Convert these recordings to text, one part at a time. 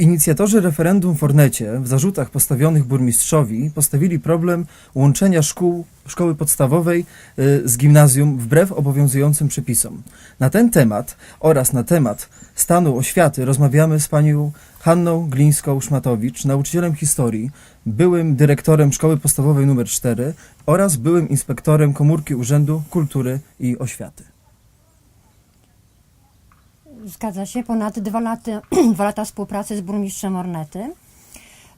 Inicjatorzy referendum w Ornecie w zarzutach postawionych burmistrzowi postawili problem łączenia szkół, szkoły podstawowej y, z gimnazjum wbrew obowiązującym przepisom. Na ten temat oraz na temat stanu oświaty rozmawiamy z panią Hanną Glińską-Szmatowicz, nauczycielem historii, byłym dyrektorem szkoły podstawowej nr 4 oraz byłym inspektorem komórki Urzędu Kultury i Oświaty. Zgadza się, ponad dwa lata, dwa lata współpracy z burmistrzem Ornety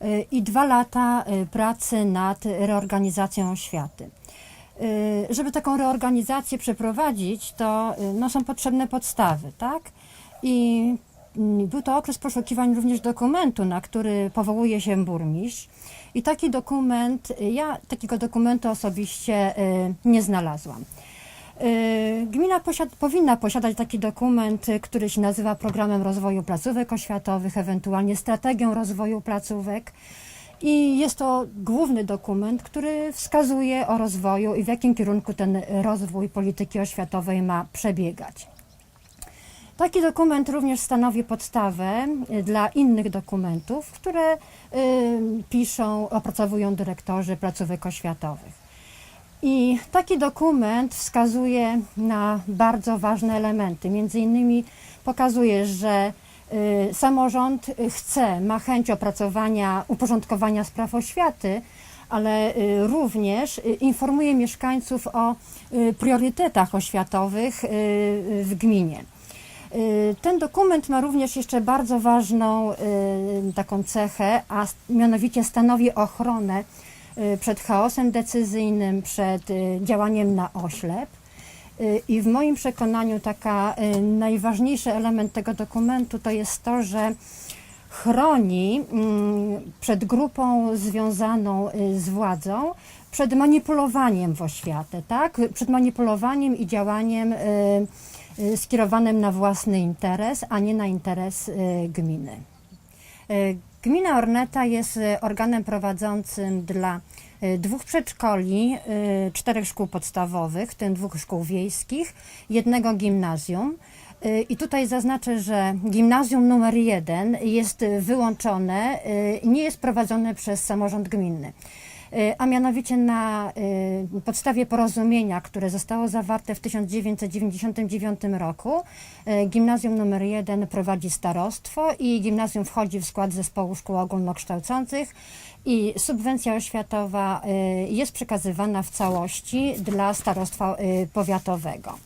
y, i dwa lata y, pracy nad reorganizacją oświaty. Y, Żeby taką reorganizację przeprowadzić, to no, są potrzebne podstawy, tak? I mm, był to okres poszukiwań również dokumentu, na który powołuje się burmistrz. I taki dokument, ja takiego dokumentu osobiście nie znalazłam. Y, Gmina posiad- powinna posiadać taki dokument, y, który się nazywa Programem Rozwoju Placówek Oświatowych, ewentualnie Strategią Rozwoju Placówek. I jest to główny dokument, który wskazuje o rozwoju i w jakim kierunku ten rozwój polityki oświatowej ma przebiegać. Taki dokument również stanowi podstawę y, dla innych dokumentów, które piszą, opracowują dyrektorzy placówek oświatowych. I taki dokument wskazuje na bardzo ważne elementy. Między innymi pokazuje, że y, samorząd y, chce, ma chęć opracowania, uporządkowania spraw oświaty, ale y, również informuje mieszkańców o priorytetach oświatowych w gminie. Ten dokument ma również jeszcze bardzo ważną taką cechę, a mianowicie stanowi ochronę przed chaosem decyzyjnym, przed y, działaniem na oślep. Y, I w moim przekonaniu taka y, najważniejszy element tego dokumentu to jest to, że chroni mm, przed grupą związaną y, z władzą, przed manipulowaniem w oświatę, tak? Przed manipulowaniem i działaniem y, y, skierowanym na własny interes, a nie na interes y, gminy. Gmina Orneta jest y, organem prowadzącym dla y, dwóch przedszkoli, y, czterech szkół podstawowych, w tym dwóch szkół wiejskich, jednego gimnazjum. I tutaj zaznaczę, że gimnazjum numer jeden jest wyłączone, nie jest prowadzone przez samorząd gminny. Y, A mianowicie na y, podstawie porozumienia, które zostało zawarte w 1999 roku, y, gimnazjum numer 1 prowadzi starostwo i gimnazjum wchodzi w skład zespołu szkół ogólnokształcących i subwencja oświatowa jest przekazywana w całości dla starostwa powiatowego.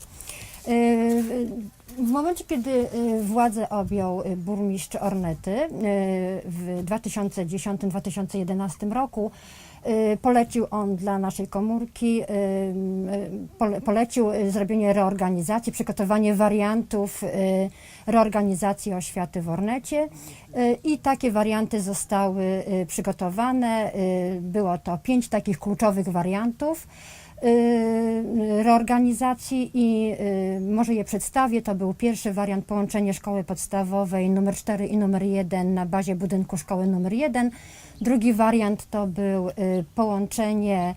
W momencie, kiedy władzę objął burmistrz Ornety w 2010-2011 roku, polecił on dla naszej komórki, y, y, pole- polecił y, zrobienie reorganizacji, przygotowanie wariantów y, reorganizacji oświaty w Ornecie y, i takie warianty zostały y, przygotowane. Y, Było to pięć takich kluczowych wariantów y, reorganizacji i y, może je przedstawię. To był pierwszy wariant połączenie szkoły podstawowej numer 4 i numer 1 na bazie budynku szkoły numer 1. Drugi wariant to był y, połączenie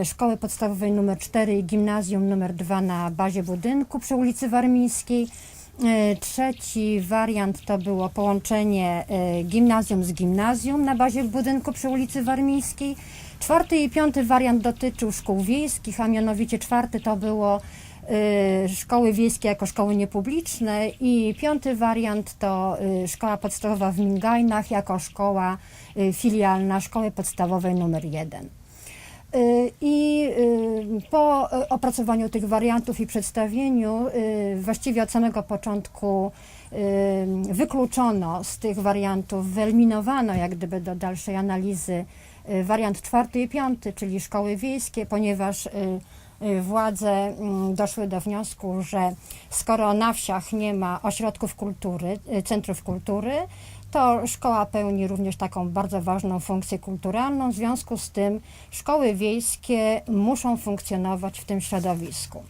y, szkoły podstawowej numer 4 i gimnazjum numer 2 na bazie budynku przy ulicy Warmińskiej. Y, Trzeci wariant to było połączenie gimnazjum z gimnazjum na bazie budynku przy ulicy Warmińskiej. Czwarty i piąty wariant dotyczył szkół wiejskich, a mianowicie czwarty to było szkoły wiejskie jako szkoły niepubliczne i piąty wariant to y, szkoła podstawowa w Mingajnach jako szkoła y, filialna szkoły podstawowej numer 1. Y, I y, po y, opracowaniu tych wariantów i przedstawieniu, y, właściwie od samego początku y, wykluczono z tych wariantów, wyeliminowano jak gdyby do dalszej analizy y, wariant czwarty i piąty, czyli szkoły wiejskie, ponieważ y, y, władze mm, doszły do wniosku, że skoro na wsiach nie ma ośrodków kultury, y, centrów kultury, to szkoła pełni również taką bardzo ważną funkcję kulturalną. W związku z tym szkoły wiejskie muszą funkcjonować w tym środowisku.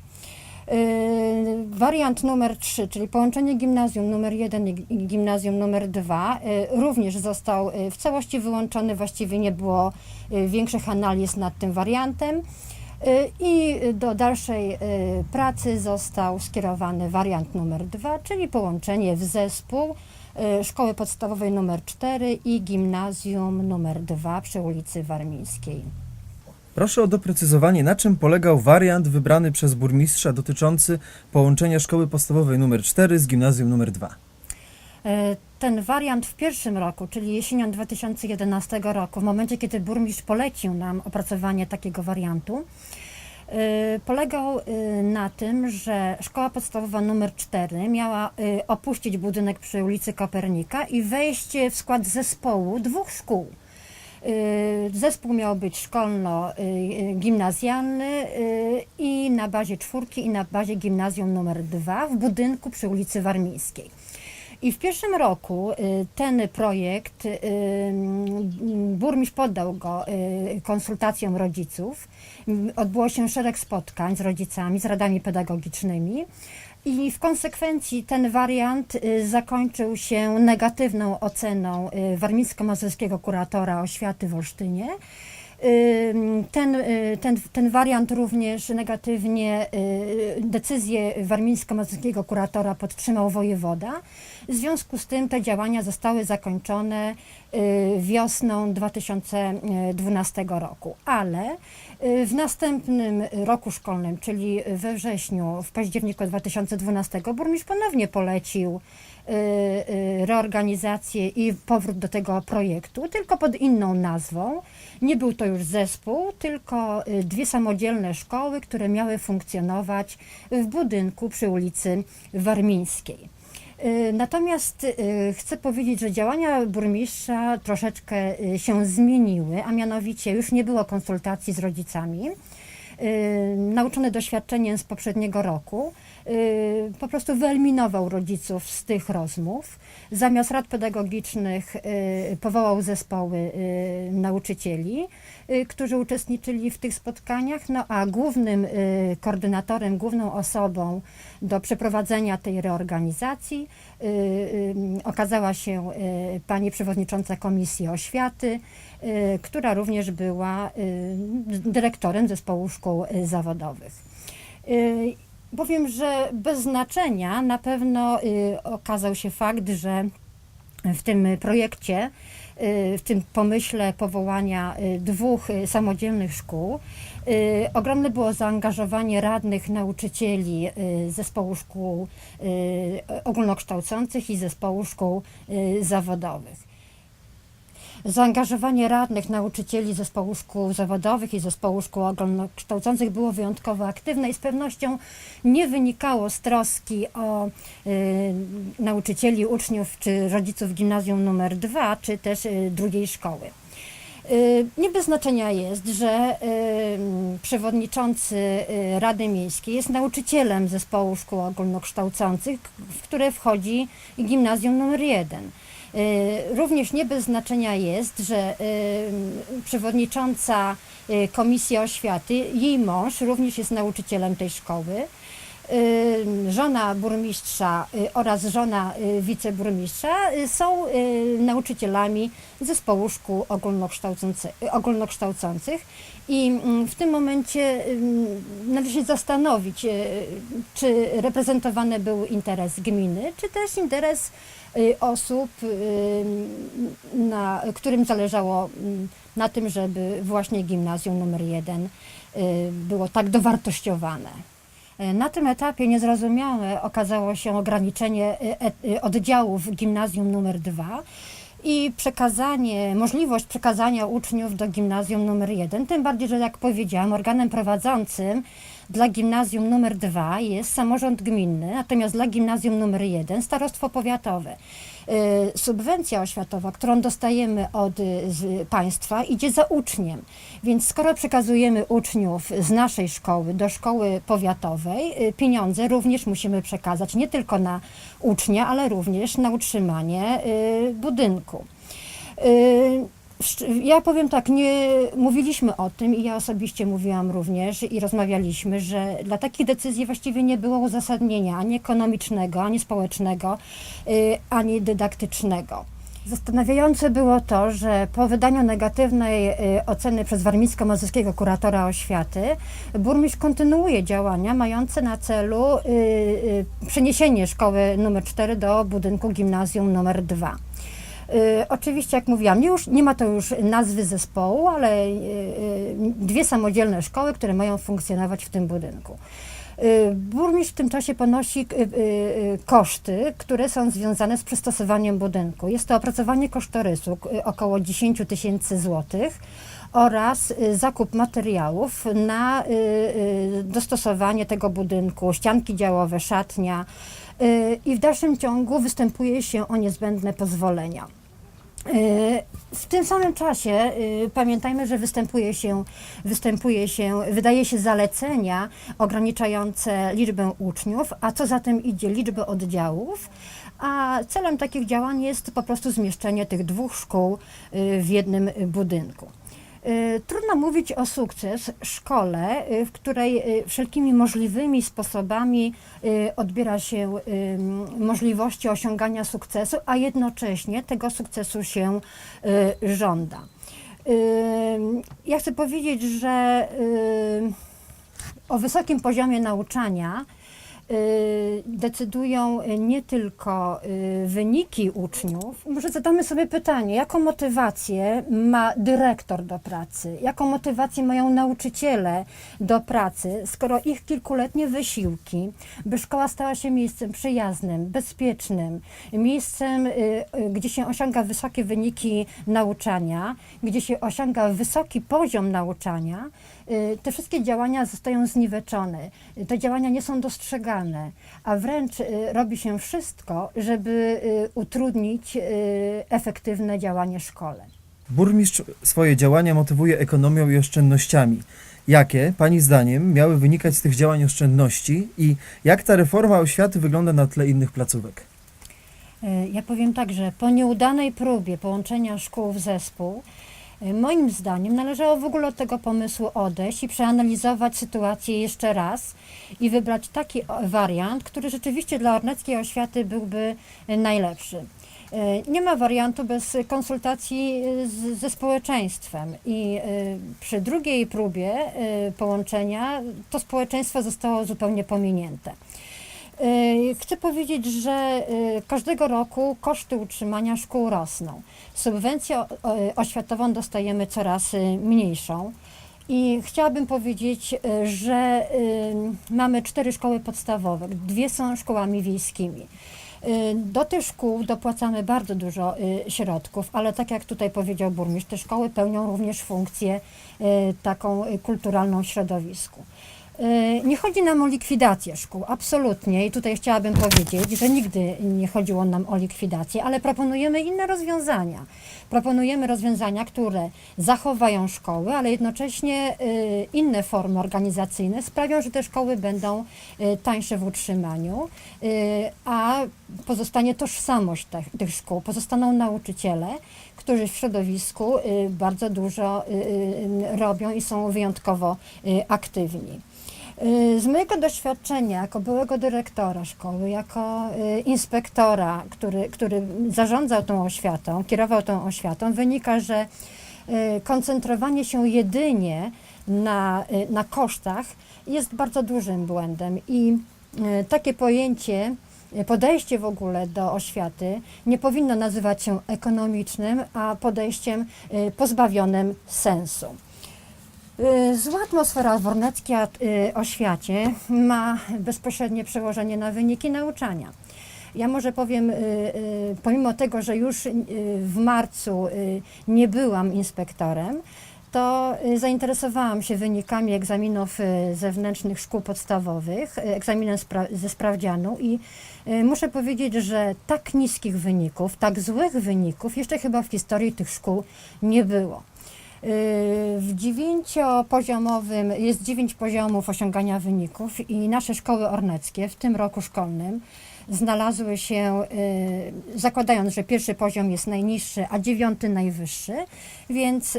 Yy, Wariant numer 3, czyli połączenie gimnazjum numer 1 i gi- i gimnazjum numer 2, yy, również został yy, w całości wyłączony. Właściwie nie było większych analiz nad tym wariantem. Yy, I do dalszej yy, pracy został skierowany wariant numer 2, czyli połączenie w zespół y, szkoły podstawowej numer 4 i gimnazjum numer 2 przy ulicy Warmińskiej. Proszę o doprecyzowanie, na czym polegał wariant wybrany przez burmistrza dotyczący połączenia szkoły podstawowej nr 4 z gimnazjum nr 2. E, Ten wariant w pierwszym roku, czyli jesienią 2011 roku, w momencie kiedy burmistrz polecił nam opracowanie takiego wariantu, e, polegał e, na tym, że szkoła podstawowa numer 4 miała opuścić budynek przy ulicy Kopernika i wejść w skład zespołu dwóch szkół. Zespół miał być szkolno-gimnazjalny i na bazie czwórki i na bazie gimnazjum numer 2 w budynku przy ulicy Warmińskiej. I w pierwszym roku y, ten projekt, y, mm, burmistrz poddał go y, konsultacjom rodziców. Mm, Odbyło się szereg spotkań z rodzicami, z radami pedagogicznymi. I w konsekwencji ten wariant zakończył się negatywną oceną warmińsko-mazurskiego kuratora oświaty w Olsztynie. Ten, ten, ten wariant również negatywnie decyzję warmińsko-mazurskiego kuratora podtrzymał wojewoda. W związku z tym te działania zostały zakończone y, wiosną 2012 roku, ale y, w następnym roku szkolnym, czyli we wrześniu, w październiku 2012 burmistrz ponownie polecił y, reorganizację i powrót do tego projektu, tylko pod inną nazwą. Nie był to już zespół, tylko dwie samodzielne szkoły, które miały funkcjonować w budynku przy ulicy Warmińskiej. Y, Natomiast y, chcę powiedzieć, że działania burmistrza troszeczkę y, się zmieniły, a mianowicie już nie było konsultacji z rodzicami. Nauczony doświadczeniem z poprzedniego roku, po prostu wyeliminował rodziców z tych rozmów. Zamiast rad pedagogicznych y, powołał zespoły y, nauczycieli, y, którzy uczestniczyli w tych spotkaniach, no a głównym y, koordynatorem, główną osobą do przeprowadzenia tej reorganizacji y, y, okazała się y, pani przewodnicząca Komisji Oświaty, y, która również była y, dyrektorem zespołu szkół y, zawodowych. Powiem, że bez znaczenia na pewno y, okazał się fakt, że w tym projekcie, y, w tym pomyśle powołania y, dwóch samodzielnych szkół, ogromne było zaangażowanie radnych nauczycieli zespołu szkół ogólnokształcących i zespołu szkół zawodowych. Zaangażowanie radnych nauczycieli zespołu szkół zawodowych i zespołu szkół ogólnokształcących było wyjątkowo aktywne i z pewnością nie wynikało z troski o y, nauczycieli, uczniów czy rodziców gimnazjum numer 2, czy też y, drugiej szkoły. Y, Nie bez znaczenia jest, że y, przewodniczący y, Rady Miejskiej jest nauczycielem zespołu szkół ogólnokształcących, w które wchodzi gimnazjum numer 1. Y, Również nie bez znaczenia jest, że y, przewodnicząca y, Komisji Oświaty, jej mąż również jest nauczycielem tej szkoły. Żona burmistrza oraz żona wiceburmistrza są nauczycielami zespołu szkół ogólnokształcący- ogólnokształcących i mm, w tym momencie ym, należy się zastanowić, czy reprezentowany był interes gminy, czy też interes osób, y, na, którym zależało mm, na tym, żeby właśnie gimnazjum numer jeden y, było tak dowartościowane. Y, Na tym etapie niezrozumiałe okazało się ograniczenie y, y, oddziałów gimnazjum numer 2 i przekazanie, możliwość przekazania uczniów do gimnazjum numer 1, tym bardziej, że jak powiedziałam, organem prowadzącym dla gimnazjum numer 2 jest samorząd gminny, natomiast dla gimnazjum numer 1 starostwo powiatowe. Y, Subwencja oświatowa, którą dostajemy od y, państwa, idzie za uczniem. Więc skoro przekazujemy uczniów z naszej szkoły do szkoły powiatowej, y, pieniądze również musimy przekazać nie tylko na ucznia, ale również na utrzymanie budynku. Ja powiem tak, nie mówiliśmy o tym i ja osobiście mówiłam również i rozmawialiśmy, że dla takich decyzji właściwie nie było uzasadnienia ani ekonomicznego, ani społecznego, y, ani dydaktycznego. Zastanawiające było to, że po wydaniu negatywnej y, oceny przez warmińsko-mazurskiego kuratora oświaty, burmistrz kontynuuje działania mające na celu y, przeniesienie szkoły nr 4 do budynku gimnazjum nr 2. Y, oczywiście, jak mówiłam, już, nie ma to już nazwy zespołu, ale y, y, dwie samodzielne szkoły, które mają funkcjonować w tym budynku. Burmistrz w tym czasie ponosi koszty, które są związane z przystosowaniem budynku. Jest to opracowanie kosztorysu około 10 tysięcy złotych oraz zakup materiałów na dostosowanie tego budynku, ścianki działowe, szatnia i w dalszym ciągu występuje się o niezbędne pozwolenia. Y, W tym samym czasie y, pamiętajmy, że występuje się, występuje się, wydaje się zalecenia ograniczające liczbę uczniów, a co za tym idzie liczbę oddziałów, a celem takich działań jest po prostu zmieszczenie tych dwóch szkół y, w jednym budynku. Y, Trudno mówić o sukces szkole, y, w której y, wszelkimi możliwymi sposobami odbiera się możliwości osiągania sukcesu, a jednocześnie tego sukcesu się żąda. Ja chcę powiedzieć, że o wysokim poziomie nauczania decydują y, nie tylko y, wyniki uczniów. Może zadamy sobie pytanie, jaką motywację ma dyrektor do pracy, jaką motywację mają nauczyciele do pracy, skoro ich kilkuletnie wysiłki, by szkoła stała się miejscem przyjaznym, bezpiecznym, miejscem, y, gdzie się osiąga wysokie wyniki nauczania, gdzie się osiąga wysoki poziom nauczania, te wszystkie działania zostają zniweczone. Y, Te działania nie są dostrzegane, a wręcz y, robi się wszystko, żeby y, utrudnić y, efektywne działanie szkole. Burmistrz swoje działania motywuje ekonomią i oszczędnościami. Jakie, Pani zdaniem, miały wynikać z tych działań oszczędności i jak ta reforma oświaty wygląda na tle innych placówek? Ja powiem tak, że po nieudanej próbie połączenia szkół w zespół, moim zdaniem należało w ogóle od tego pomysłu odejść i przeanalizować sytuację jeszcze raz i wybrać taki wariant, który rzeczywiście dla orneckiej oświaty byłby e, najlepszy. E, Nie ma wariantu bez konsultacji e, z, ze społeczeństwem i e, przy drugiej próbie e, połączenia to społeczeństwo zostało zupełnie pominięte. Y, Chcę powiedzieć, że y, każdego roku koszty utrzymania szkół rosną. Subwencję o- oświatową dostajemy coraz mniejszą. I chciałabym powiedzieć, że mamy cztery szkoły podstawowe, dwie są szkołami wiejskimi. Do tych szkół dopłacamy bardzo dużo środków, ale tak jak tutaj powiedział burmistrz, te szkoły pełnią również funkcję taką kulturalną w środowisku. Y, Nie chodzi nam o likwidację szkół, absolutnie. I tutaj chciałabym powiedzieć, że nigdy nie chodziło nam o likwidację, ale proponujemy inne rozwiązania. Proponujemy rozwiązania, które zachowają szkoły, ale jednocześnie y, inne formy organizacyjne sprawią, że te szkoły będą y, tańsze w utrzymaniu, a pozostanie tożsamość tych, szkół, pozostaną nauczyciele, którzy w środowisku bardzo dużo robią i są wyjątkowo aktywni. Y, Z mojego doświadczenia jako byłego dyrektora szkoły, jako y, inspektora, który, który zarządzał tą oświatą, kierował tą oświatą, wynika, że y, koncentrowanie się jedynie na, na kosztach jest bardzo dużym błędem i takie pojęcie, podejście w ogóle do oświaty nie powinno nazywać się ekonomicznym, a podejściem pozbawionym sensu. Y, Zła atmosfera w orneckiej at- y, oświacie ma bezpośrednie przełożenie na wyniki nauczania. Ja może powiem, y, pomimo tego, że już w marcu nie byłam inspektorem, to zainteresowałam się wynikami egzaminów zewnętrznych szkół podstawowych, egzaminem ze sprawdzianu i muszę powiedzieć, że tak niskich wyników, tak złych wyników jeszcze chyba w historii tych szkół nie było. Y, W dziewięciopoziomowym jest dziewięć poziomów osiągania wyników i nasze szkoły orneckie w tym roku szkolnym znalazły się, y, zakładając, że pierwszy poziom jest najniższy, a dziewiąty najwyższy, więc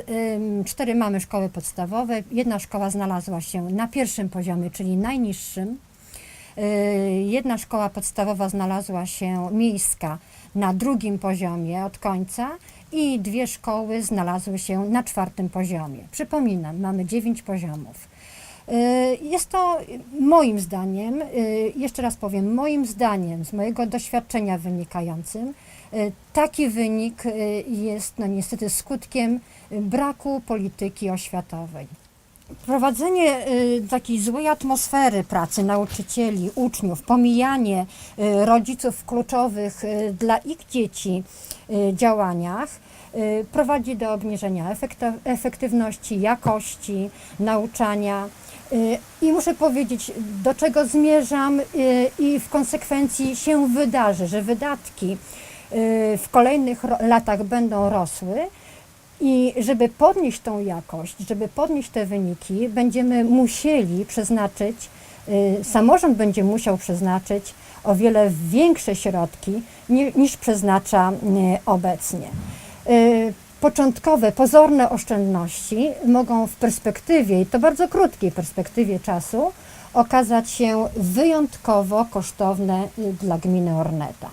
cztery mamy szkoły podstawowe. Jedna szkoła znalazła się na pierwszym poziomie, czyli najniższym. Y, Jedna szkoła podstawowa znalazła się miejska na drugim poziomie od końca i dwie szkoły znalazły się na czwartym poziomie. Przypominam, mamy dziewięć poziomów. Y, Jest to moim zdaniem, y, jeszcze raz powiem, moim zdaniem, z mojego doświadczenia wynikającym, y, taki wynik jest no niestety skutkiem braku polityki oświatowej. Prowadzenie y, takiej złej atmosfery pracy nauczycieli, uczniów, pomijanie y, rodziców w kluczowych y, dla ich dzieci działaniach prowadzi do obniżenia efektywności, jakości nauczania. I muszę powiedzieć, do czego zmierzam, i w konsekwencji się wydarzy, że wydatki w kolejnych latach będą rosły. I żeby podnieść tą jakość, żeby podnieść te wyniki, będziemy musieli przeznaczyć, y, samorząd będzie musiał przeznaczyć o wiele większe środki ni- niż przeznacza y, obecnie. Y, Początkowe, pozorne oszczędności mogą w perspektywie, i to bardzo krótkiej perspektywie czasu, okazać się wyjątkowo kosztowne dla gminy Orneta.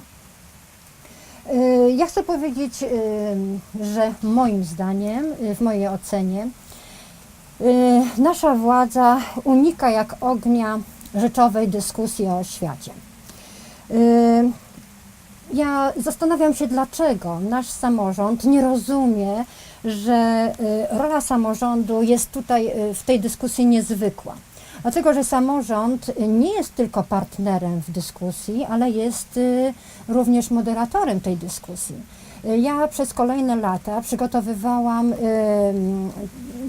Y, Ja chcę powiedzieć, y, że moim zdaniem, y, w mojej ocenie, nasza władza unika jak ognia rzeczowej dyskusji o świecie. Ja zastanawiam się, dlaczego nasz samorząd nie rozumie, że rola samorządu jest tutaj w tej dyskusji niezwykła. Dlatego, że samorząd nie jest tylko partnerem w dyskusji, ale jest y, również moderatorem tej dyskusji. Y, Ja przez kolejne lata przygotowywałam y,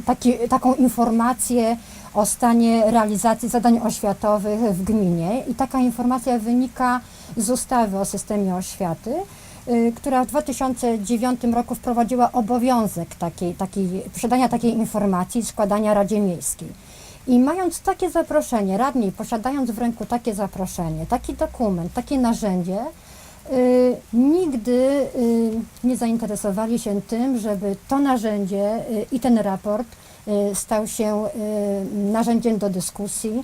taki, taką informację o stanie realizacji zadań oświatowych w gminie i taka informacja wynika z ustawy o systemie oświaty, która w 2009 roku wprowadziła obowiązek takiej, takiej, posiadania takiej informacji składania Radzie Miejskiej. I mając takie zaproszenie, radni posiadając w ręku takie zaproszenie, taki dokument, takie narzędzie, y, nigdy y, nie zainteresowali się tym, żeby to narzędzie y, i ten raport stał się narzędziem do dyskusji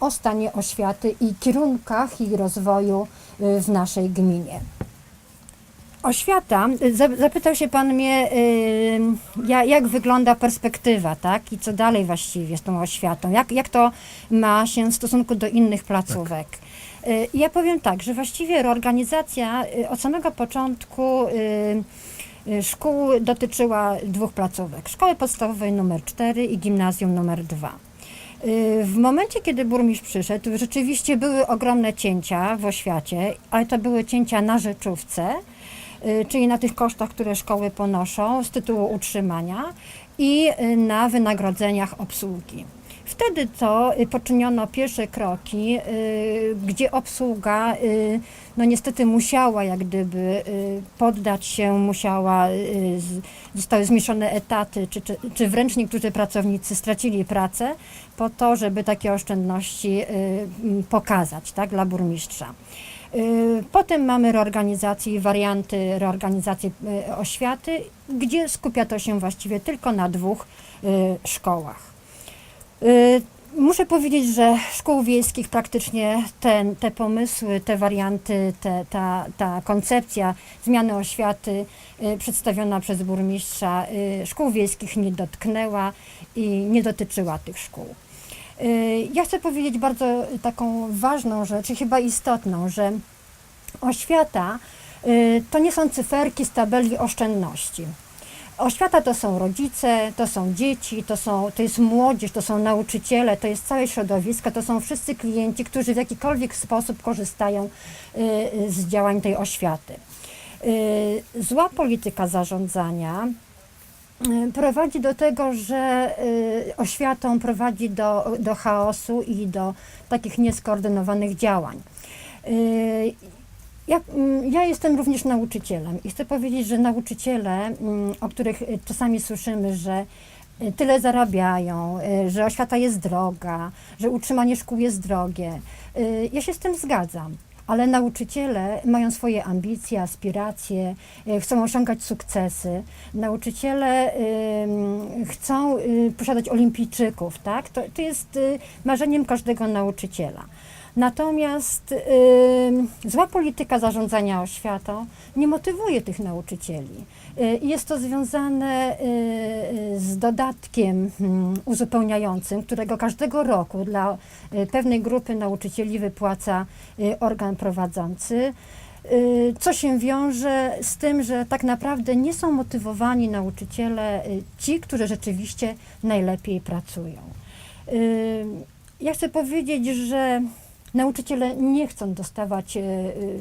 o stanie oświaty i kierunkach jej rozwoju w naszej gminie. Oświata, za- zapytał się Pan mnie, y, ja- jak wygląda perspektywa, tak? I co dalej właściwie z tą oświatą? Jak, jak to ma się w stosunku do innych placówek? Y, Ja powiem tak, że właściwie reorganizacja y, od samego początku szkół dotyczyła dwóch placówek. Szkoły podstawowej numer 4 i gimnazjum numer 2. Y, W momencie, kiedy burmistrz przyszedł, rzeczywiście były ogromne cięcia w oświacie, ale to były cięcia na rzeczówce, czyli na tych kosztach, które szkoły ponoszą z tytułu utrzymania i y, na wynagrodzeniach obsługi. Wtedy to y, poczyniono pierwsze kroki, y, gdzie obsługa y, no niestety musiała jak gdyby y, poddać się, musiała, y, zostały zmniejszone etaty, czy, czy, czy wręcz niektórzy pracownicy stracili pracę po to, żeby takie oszczędności y, pokazać tak, dla burmistrza. Y, Potem mamy reorganizację i warianty reorganizacji y, oświaty, gdzie skupia to się właściwie tylko na dwóch y, szkołach. Muszę powiedzieć, że szkół wiejskich praktycznie ten, te pomysły, te warianty, te, ta, ta koncepcja zmiany oświaty przedstawiona przez burmistrza szkół wiejskich nie dotknęła i nie dotyczyła tych szkół. Y, Ja chcę powiedzieć bardzo taką ważną rzecz i chyba istotną, że oświata y, to nie są cyferki z tabeli oszczędności. Oświata to są rodzice, to są dzieci, to, są, to jest młodzież, to są nauczyciele, to jest całe środowisko, to są wszyscy klienci, którzy w jakikolwiek sposób korzystają y, z działań tej oświaty. Zła polityka zarządzania prowadzi do tego, że y, oświatą prowadzi do, do chaosu i do takich nieskoordynowanych działań. Y, Ja, mm, ja jestem również nauczycielem i chcę powiedzieć, że nauczyciele, mm, o których y, czasami słyszymy, że y, tyle zarabiają, y, że oświata jest droga, że utrzymanie szkół jest drogie. y, Ja się z tym zgadzam. Ale nauczyciele mają swoje ambicje, aspiracje, y, chcą osiągać sukcesy. Nauczyciele chcą y, posiadać olimpijczyków, tak? To, to jest y, marzeniem każdego nauczyciela. Natomiast y, zła polityka zarządzania oświatą nie motywuje tych nauczycieli. Y, Jest to związane y, z dodatkiem mm, uzupełniającym, którego każdego roku dla y, pewnej grupy nauczycieli wypłaca y, organ prowadzący. Y, Co się wiąże z tym, że tak naprawdę nie są motywowani nauczyciele, y, ci, którzy rzeczywiście najlepiej pracują. Y, Ja chcę powiedzieć, że nauczyciele nie chcą dostawać y, y,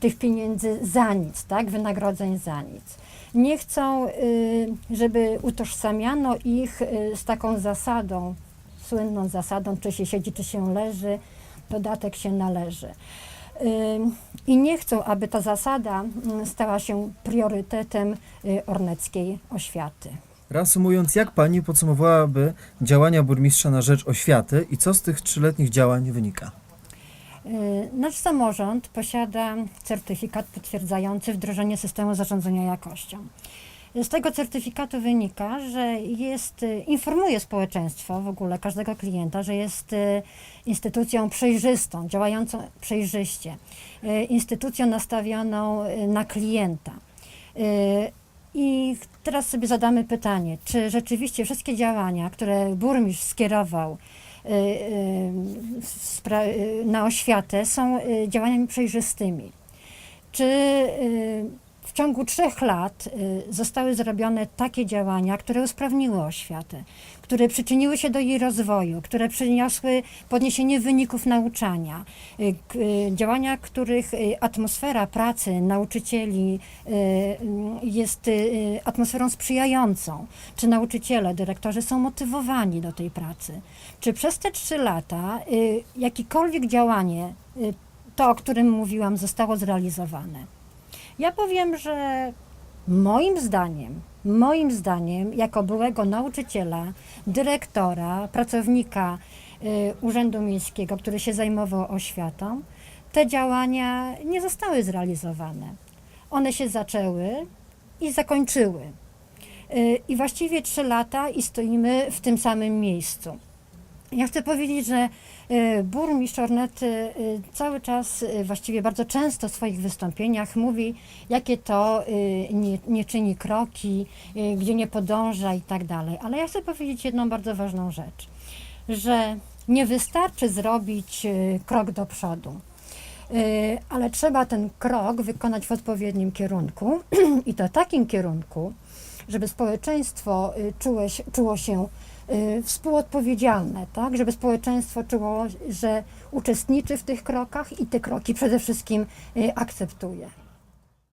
tych pieniędzy za nic, tak? wynagrodzeń za nic. Nie chcą, y, żeby utożsamiano ich z taką zasadą, słynną zasadą, czy się siedzi, czy się leży, dodatek się należy. I nie chcą, aby ta zasada mm, stała się priorytetem orneckiej oświaty. Reasumując, jak pani podsumowałaby działania burmistrza na rzecz oświaty i co z tych trzyletnich działań wynika? Y, Nasz samorząd posiada certyfikat potwierdzający wdrożenie systemu zarządzania jakością. Z tego certyfikatu wynika, że jest, y, informuje społeczeństwo, w ogóle każdego klienta, że jest y, instytucją przejrzystą, działającą przejrzyście, instytucją nastawioną na klienta. I teraz sobie zadamy pytanie, czy rzeczywiście wszystkie działania, które burmistrz skierował na oświatę są y, działaniami przejrzystymi. Czy y, ciągu trzech lat y, zostały zrobione takie działania, które usprawniły oświatę, które przyczyniły się do jej rozwoju, które przyniosły podniesienie wyników nauczania, y, y, działania, których atmosfera pracy nauczycieli y, jest atmosferą sprzyjającą, czy nauczyciele, dyrektorzy są motywowani do tej pracy, czy przez te trzy lata jakiekolwiek działanie, to o którym mówiłam, zostało zrealizowane. Ja powiem, że moim zdaniem, moim zdaniem, jako byłego nauczyciela, dyrektora, pracownika y, Urzędu Miejskiego, który się zajmował oświatą, te działania nie zostały zrealizowane. One się zaczęły i zakończyły. Y, I właściwie trzy lata i stoimy w tym samym miejscu. Ja chcę powiedzieć, że burmistrz Ornety y, cały czas, y, właściwie bardzo często w swoich wystąpieniach mówi, jakie to nie, nie czyni kroki, gdzie nie podąża i tak dalej. Ale ja chcę powiedzieć jedną bardzo ważną rzecz, że nie wystarczy zrobić krok do przodu. Ale trzeba ten krok wykonać w odpowiednim kierunku i to takim kierunku, żeby społeczeństwo czuło się, czuło się współodpowiedzialne, tak? żeby społeczeństwo czuło, że uczestniczy w tych krokach i te kroki przede wszystkim y, akceptuje.